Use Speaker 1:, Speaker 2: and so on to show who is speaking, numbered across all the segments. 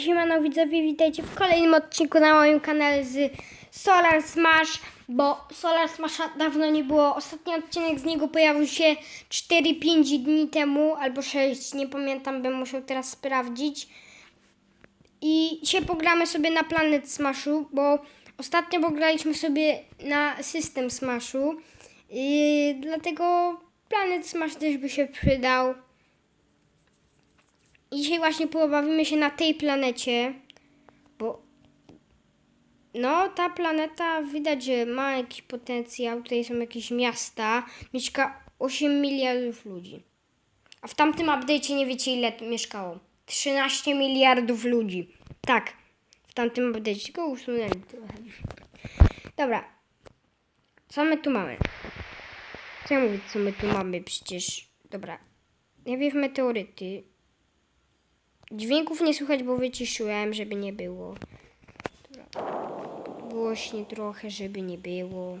Speaker 1: Siemano widzowie, witajcie w kolejnym odcinku na moim kanale z Solar Smash, bo Solar Smasha dawno nie było. Ostatni odcinek z niego pojawił się 4-5 dni temu, albo 6, nie pamiętam, bym musiał teraz sprawdzić. I dzisiaj pogramy sobie na Planet Smashu, bo ostatnio pograliśmy sobie na System Smashu. Yy, dlatego Planet Smash też by się przydał. Dzisiaj właśnie pobawimy się na tej planecie, bo no ta planeta widać, że ma jakiś potencjał. Tutaj są jakieś miasta. Mieszka 8 miliardów ludzi. A w tamtym update'cie nie wiecie ile mieszkało. 13 miliardów ludzi. Tak, w tamtym update'cie go usunęli trochę. Dobra. Co my tu mamy? Co co my tu mamy? Przecież, dobra. Najpierw meteoryty. Dźwięków nie słychać, bo wyciszyłem, żeby nie było. Dobra. Głośnie trochę, żeby nie było.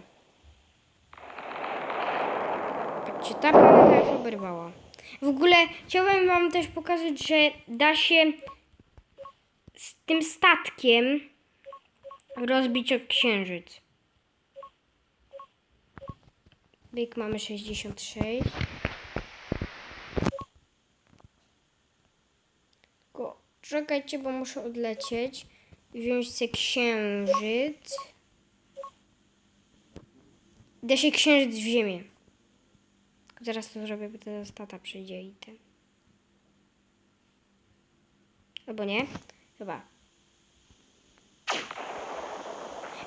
Speaker 1: Patrzcie, ta planeta już oberwała. W ogóle chciałbym wam też pokazać, że da się z tym statkiem rozbić o księżyc. Byk mamy 66. Tylko czekajcie, bo muszę odlecieć i wziąć sobie księżyc. Da się księżyc w ziemię. Zaraz to zrobię, bo teraz tata przyjdzie i ten. Albo nie? Chyba.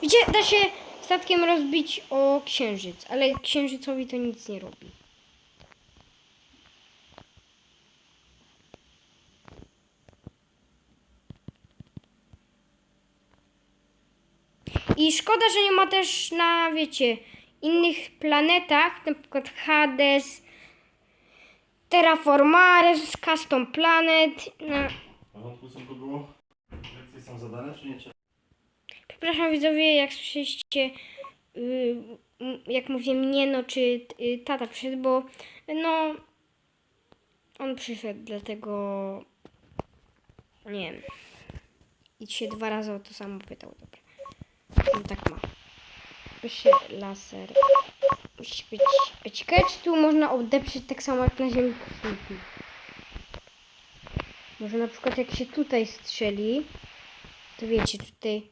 Speaker 1: Widzicie, da się statkiem rozbić o księżyc, ale księżycowi to nic nie robi. I szkoda, że nie ma też na, wiecie, innych planetach, na przykład Hades, Terraformares, Custom Planet. No,
Speaker 2: A w odpuszczeniu było? Lekcje są zadane, czy nie?
Speaker 1: Przepraszam widzowie, jak słyszeliście, yy, m- jak mówię mnie, no czy yy, tata przyszedł, bo no on przyszedł, dlatego nie wiem. I się dwa razy o to samo pytał, dobra. On tak ma. Pisze laser. Musi być. A Ciekawe, czy tu można odeprzeć tak samo jak na ziemi. Może na przykład jak się tutaj strzeli, to wiecie, tutaj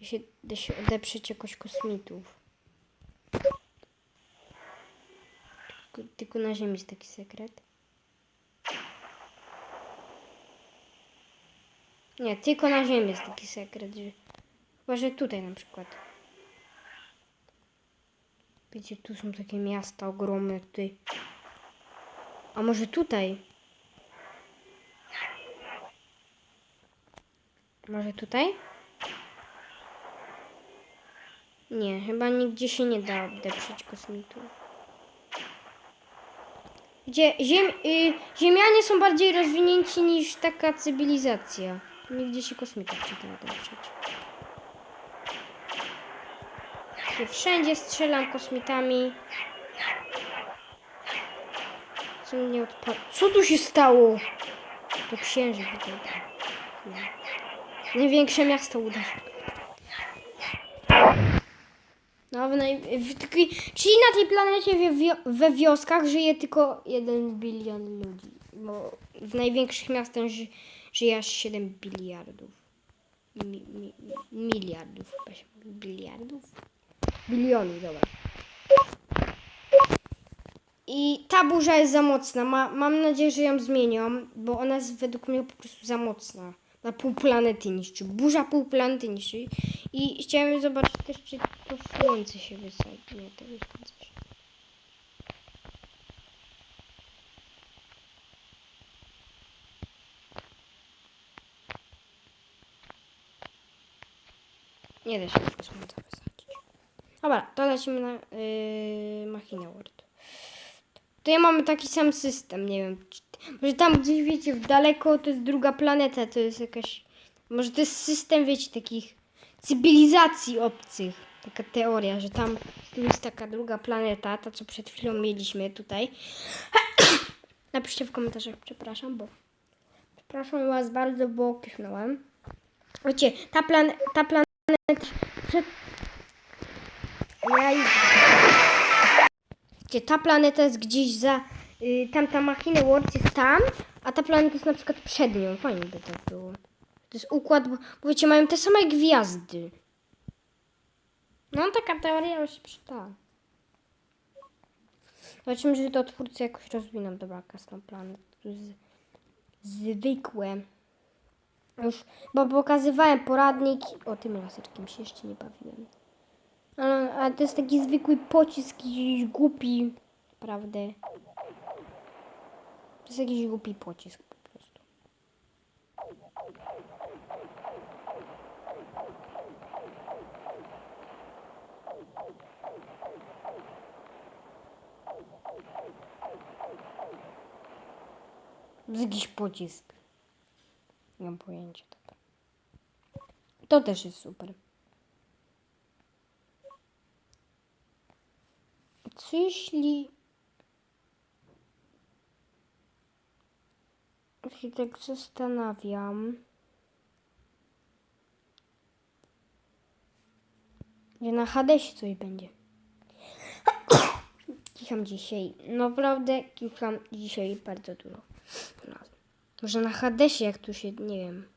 Speaker 1: się, da się odeprzeć jakoś kosmitów. Tylko, tylko na ziemi jest taki sekret. Nie, tylko na ziemi jest taki sekret, że... Chyba, że tutaj na przykład. Wiecie, tu są takie miasta ogromne tutaj. A może tutaj? Może tutaj? Nie, chyba nigdzie się nie da odeprzeć kosmitów. Gdzie ziem, y, Ziemianie są bardziej rozwinięci niż taka cywilizacja. Nigdzie się kosmitów nie da odeprzeć. Wszędzie strzelam kosmitami. Co mnie odpa... Co tu się stało? To księżyc tutaj. Nie. Największe miasto uderzyło. No, w naj... w. Czyli na tej planecie we, wio... we wioskach żyje tylko 1 bilion ludzi. Bo w największych miastach ży... żyje aż 7 biliardów. Mi... Mi... Miliardów. Biliardów? Bilionów, dobra. I ta burza jest za mocna. Ma, mam nadzieję, że ją zmienią, bo ona jest według mnie po prostu za mocna. Na pół planety niszczy. Burza pół planety niszczy. I chciałem zobaczyć też, czy to słońce się wysadzi. Nie, to słońce się. Nie da się tego słońca wysadzić. Dobra, to lecimy na yy, Machina World. Tutaj mamy taki sam system, nie wiem. Czy, może tam gdzieś wiecie, w daleko to jest druga planeta, to jest jakaś. Może to jest system, wiecie, takich cywilizacji obcych. Taka teoria, że tam jest taka druga planeta, ta co przed chwilą mieliśmy tutaj. Napiszcie w komentarzach, przepraszam, bo Przepraszam was bardzo, bo kichnąłem. Wiecie, ta, plan ta planeta... Przed... Ja. Wiecie, ta planeta jest gdzieś za... Y, tam ta machina World jest tam, a ta planeta jest na przykład przed nią. Fajnie by tak było. To jest układ, bo, bo wiecie, mają te same gwiazdy. No taka teoria się przyda. Zobaczymy, że to twórcy jakoś rozwiną. Dobra, custom planet. Zwykłe. Już, bo pokazywałem poradnik. O, tym laseczkiem się jeszcze nie bawiłem. Ale, ale to jest taki zwykły pocisk, jakiś głupi. Prawda? To jest jakiś głupi pocisk po prostu. To jest jakiś pocisk. Nie mam pojęcia. Dobra. To też jest super. Co jeśli... Się tak zastanawiam... Że na Hadesie coś będzie. Kicham dzisiaj. Naprawdę kicham dzisiaj bardzo dużo. Może na Hadesie, jak tu się, nie wiem.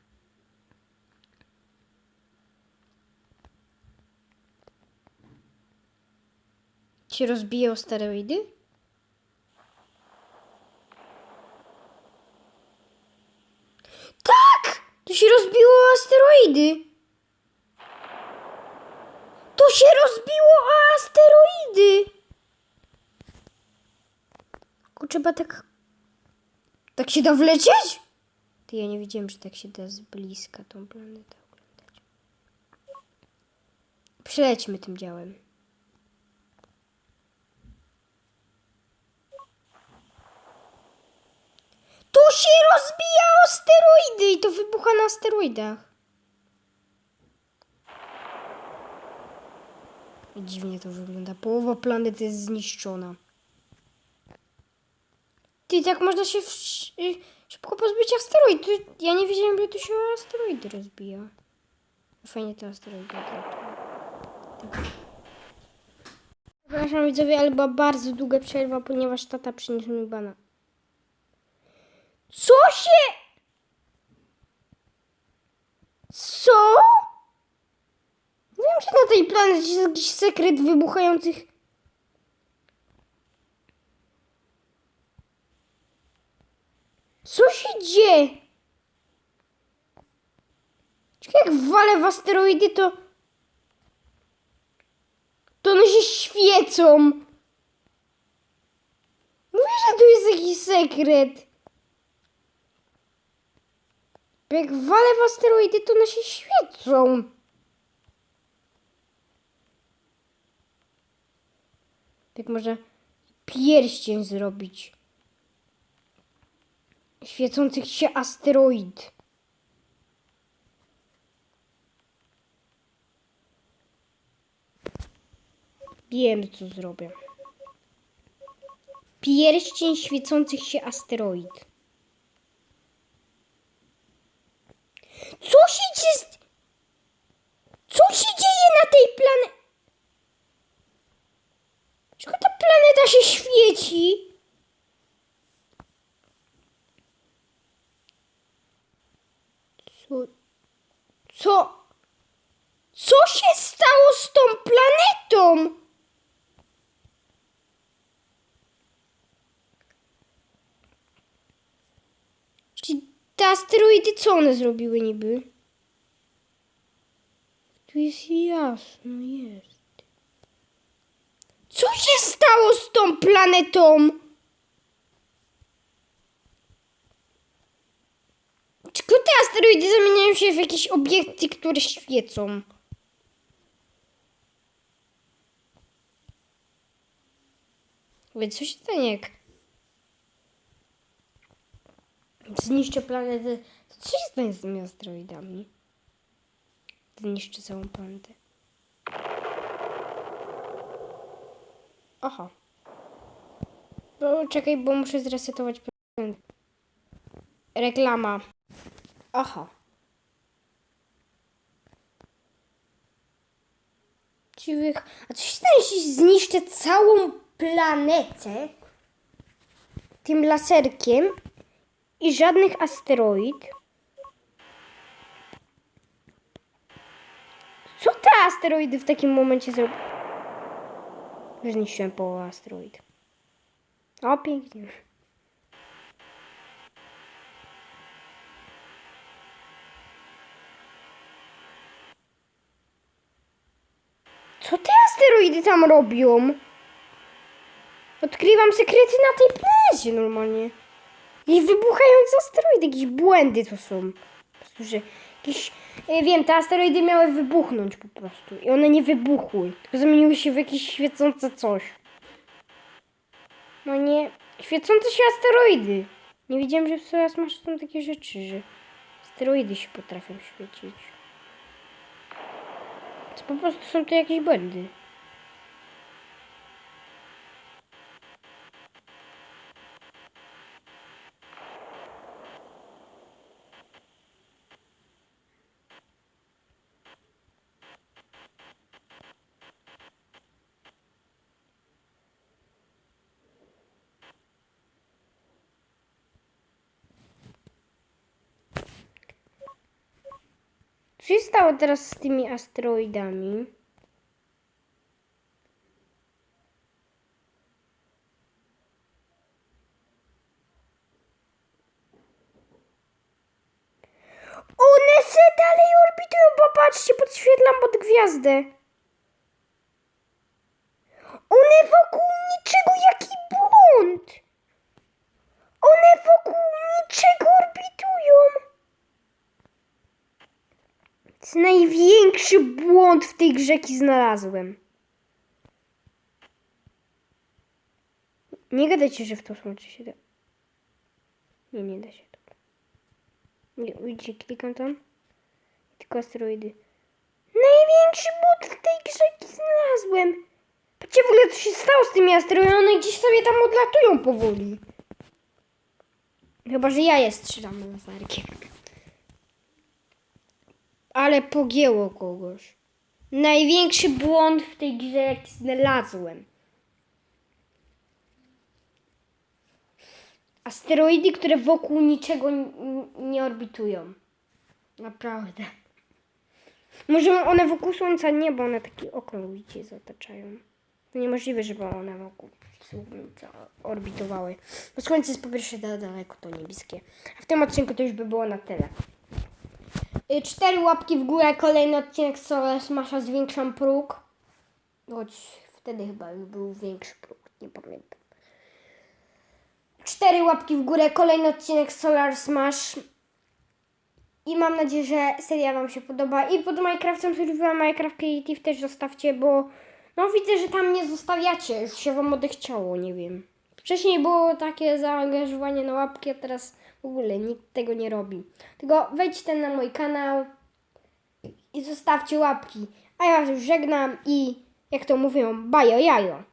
Speaker 1: Się rozbiją steroidy? Tak! To się rozbiło o asteroidy! To się rozbiło o asteroidy! Kurczę, trzeba tak... Tak się da wlecieć? Ty, ja nie wiedziałem, że tak się da z bliska tą planetę oglądać. Przelećmy tym działem. To się rozbija o steroidy i to wybucha na asteroidach. I Dziwnie to wygląda. Połowa planety jest zniszczona. Ty, tak można się w, y, szybko pozbyć asteroid. Ja nie wiedziałem, że tu się asteroidy rozbija. Fajnie te asteroidy. Tak. Przepraszam widzowie, ale była bardzo długa przerwa, ponieważ tata przyniósł mi bana. Co się... Co? Wiem, że na tej planecie jest jakiś sekret wybuchających... Co się dzieje? Czekaj, jak walę w asteroidy, to... To one się świecą. Mówię, że tu jest jakiś sekret. Jak walę w asteroidy, to one się świecą. Tak może pierścień zrobić. Świecących się asteroid. Wiem, co zrobię. Pierścień świecących się asteroid. Co się dzieje? Co się dzieje na tej planecie? Dlaczego ta planeta się świeci? Co? Co? Co się stało z tą planetą? Czy te asteroidy co one zrobiły niby? Tu jest jasno, jest. Co się stało z tą planetą? Czy te asteroidy zamieniają się w jakieś obiekty, które świecą? Więc co się stanie, jak zniszczę planetę? to Co się stanie z tymi asteroidami? Zniszczę całą planetę. Aha. Bo, czekaj, bo muszę zresetować planetę. Reklama. Aha. Dziwych. A co się stanie, jeśli zniszczę całą planetę tym laserkiem i żadnych asteroid? Co te asteroidy w takim momencie zrobią? Że zniszczyłem połowę asteroid. O, pięknie. Co te asteroidy tam robią? Odkrywam sekrety na tej planecie normalnie. I wybuchające asteroidy, jakieś błędy to są. Po prostu, że jakieś... Ja wiem, te asteroidy miały wybuchnąć po prostu. I one nie wybuchły, tylko zamieniły się w jakieś świecące coś. No nie... Świecące się asteroidy. Nie wiedziałem, że w Solar masz są takie rzeczy, że asteroidy się potrafią świecić. To po prostu są to jakieś błędy. Co się stało teraz z tymi asteroidami? One se dalej orbitują, popatrzcie, podświetlam pod gwiazdę. One wokół niczego, jaki błąd! One wokół niczego orbitują. Największy błąd w tej grze, jaki znalazłem. Nie gadajcie, że w to słońce się da. Nie, nie da się to. Nie, widzicie, klikam tam. Tylko asteroidy. Największy błąd w tej grze, jaki znalazłem. Patrzcie w ogóle, co się stało z tymi asteroidami. One gdzieś sobie tam odlatują powoli. Chyba, że ja je strzelam laserkiem. Ale pogięło kogoś. Największy błąd w tej grze, jaki znalazłem. Asteroidy, które wokół niczego nie orbitują. Naprawdę. Może one wokół Słońca nie, bo one taki okrąg, widzicie, zataczają. To niemożliwe, żeby one wokół Słońca orbitowały. Bo Słońce jest po pierwsze daleko, to niebieskie. A w tym odcinku to już by było na tyle. Y, Cztery łapki w górę, kolejny odcinek Solar Smasha zwiększam próg. Choć wtedy chyba już był większy próg, nie pamiętam. Cztery łapki w górę, kolejny odcinek Solar Smash. I mam nadzieję, że seria Wam się podoba. I pod Minecraftem serwiłam Minecraft Creative też zostawcie, bo no widzę, że tam nie zostawiacie. Już się Wam odechciało, nie wiem. Wcześniej było takie zaangażowanie na łapki, a teraz w ogóle nikt tego nie robi. Tylko wejdźcie na mój kanał i zostawcie łapki. A ja już żegnam i jak to mówią, bajo jajo.